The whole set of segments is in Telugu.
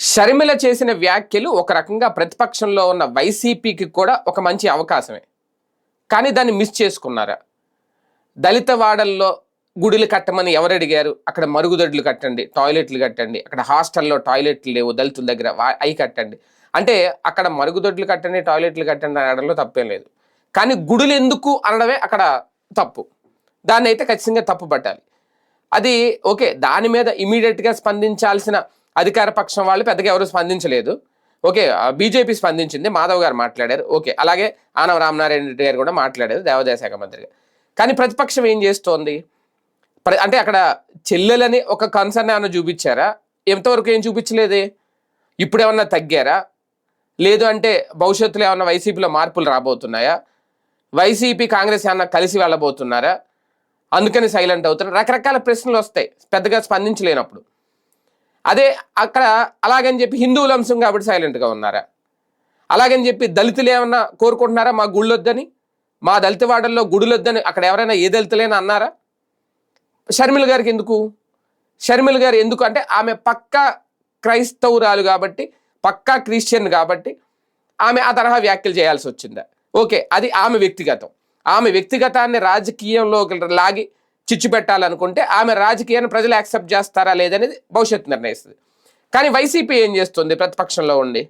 షర్మిల చేసిన వ్యాఖ్యలు ఒక రకంగా ప్రతిపక్షంలో ఉన్న వైసీపీకి కూడా ఒక మంచి అవకాశమే. కానీ దాన్ని మిస్ చేసుకున్నారా? దళిత వాడల్లో గుడులు కట్టమని ఎవరు అడిగారు అక్కడ మరుగుదొడ్లు కట్టండి టాయిలెట్లు కట్టండి అక్కడ హాస్టల్లో టాయిలెట్లు లేవు దళితుల దగ్గర అవి కట్టండి. అంటే అక్కడ మరుగుదొడ్లు కట్టండి టాయిలెట్లు కట్టండి అనడంలో తప్పేం లేదు. కానీ గుడులు ఎందుకు అనడమే అక్కడ తప్పు. దాన్ని అయితే ఖచ్చితంగా తప్పు పట్టాలి అది ఓకే దాని మీద ఇమీడియట్గా స్పందించాల్సిన అధికార పక్షం వాళ్ళు పెద్దగా ఎవరు స్పందించలేదు. ఓకే బీజేపీ స్పందించింది మాధవ్ గారు మాట్లాడారు. ఓకే అలాగే ఆనవ రామనారాయణ రెడ్డి గారు కూడా మాట్లాడారు దేవాదాయ శాఖ మంత్రిగా కానీ ప్రతిపక్షం ఏం చేస్తోంది? ప్ర- అంటే అక్కడ చెల్లెలని ఒక కన్సర్న్ ఏమైనా చూపించారా? ఎంతవరకు ఏం చూపించలేదే? ఇప్పుడు ఏమన్నా తగ్గారా? లేదు అంటే భవిష్యత్తులో ఏమన్నా వైసీపీలో మార్పులు రాబోతున్నాయా? వైసీపీ కాంగ్రెస్ ఏమన్నా కలిసి వెళ్ళబోతున్నారా? అందుకని సైలెంట్ అవుతున్నారు. రకరకాల ప్రశ్నలు వస్తాయి. పెద్దగా స్పందించలేనప్పుడు. అదే అక్కడ అలాగని చెప్పి హిందువుల అంశం కాబట్టి సైలెంట్గా ఉన్నారా? అలాగని చెప్పి దళితులు ఏమన్నా కోరుకుంటున్నారా? మా గుళ్ళొద్దని? మా దళిత వాడల్లో గుడులొద్దని? అక్కడ ఎవరైనా ఏ దళితులైనా అన్నారా? షర్మిల గారికి ఎందుకు? షర్మిల గారు ఎందుకు? అంటే ఆమె పక్కా క్రైస్తవురాలు కాబట్టి పక్కా క్రిస్టియన్ కాబట్టి ఆమె ఆ తరహా వ్యాఖ్యలు చేయాల్సి వచ్చిందా? ఓకే అది ఆమె వ్యక్తిగతం. ఆమె వ్యక్తిగతాన్ని రాజకీయంలోకి లాగి చిచ్చు పెట్టాలనుకుంటే ఆమె రాజకీయాన్ని ప్రజలు యాక్సెప్ట్ చేస్తారా లేదనేది భవిష్యత్తు నిర్ణయిస్తుంది. కానీ వైసీపీ ఏం చేస్తుంది ప్రతిపక్షంలో ఉండి?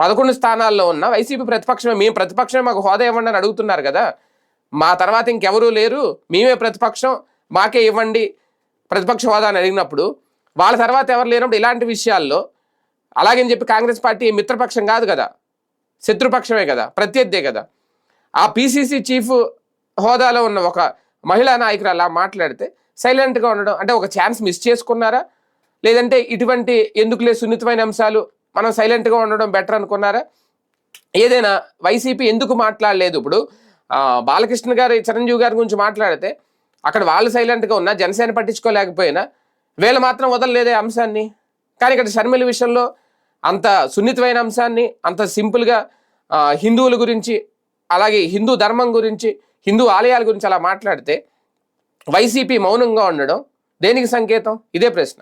పదకొండు స్థానాల్లో ఉన్న వైసీపీ ప్రతిపక్షమే మేము ప్రతిపక్షమే మాకు హోదా ఇవ్వండి అని అడుగుతున్నారు కదా? మా తర్వాత ఇంకెవరూ లేరు మేమే ప్రతిపక్షం మాకే ఇవ్వండి ప్రతిపక్ష హోదా అని అడిగినప్పుడు వాళ్ళ తర్వాత ఎవరు లేనప్పుడు ఇలాంటి విషయాల్లో అలాగని చెప్పి కాంగ్రెస్ పార్టీ మిత్రపక్షం కాదు కదా? శత్రుపక్షమే కదా? ప్రత్యర్థే కదా? ఆ పీసీసీ చీఫ్ హోదాలో ఉన్న ఒక మహిళా నాయకులు అలా మాట్లాడితే సైలెంట్గా ఉండడం అంటే ఒక ఛాన్స్ మిస్ చేసుకున్నారా? లేదంటే ఇటువంటి ఎందుకులే సున్నితమైన అంశాలు మనం సైలెంట్గా ఉండడం బెటర్ అనుకున్నారా? ఏదైనా వైసీపీ ఎందుకు మాట్లాడలేదు? ఇప్పుడు బాలకృష్ణ గారి చిరంజీవి గారి గురించి మాట్లాడితే అక్కడ వాళ్ళు సైలెంట్గా ఉన్నా జనసేన పట్టించుకోలేకపోయినా వీళ్ళు మాత్రం వదలలేదే అంశాన్ని. కానీ ఇక్కడ షర్మిల విషయంలో అంత సున్నితమైన అంశాన్ని అంత సింపుల్గా హిందువుల గురించి అలాగే హిందూ ధర్మం గురించి హిందూ ఆలయాల గురించి అలా మాట్లాడితే వైసీపీ మౌనంగా ఉండడం దేనికి సంకేతం? ఇదే ప్రశ్న.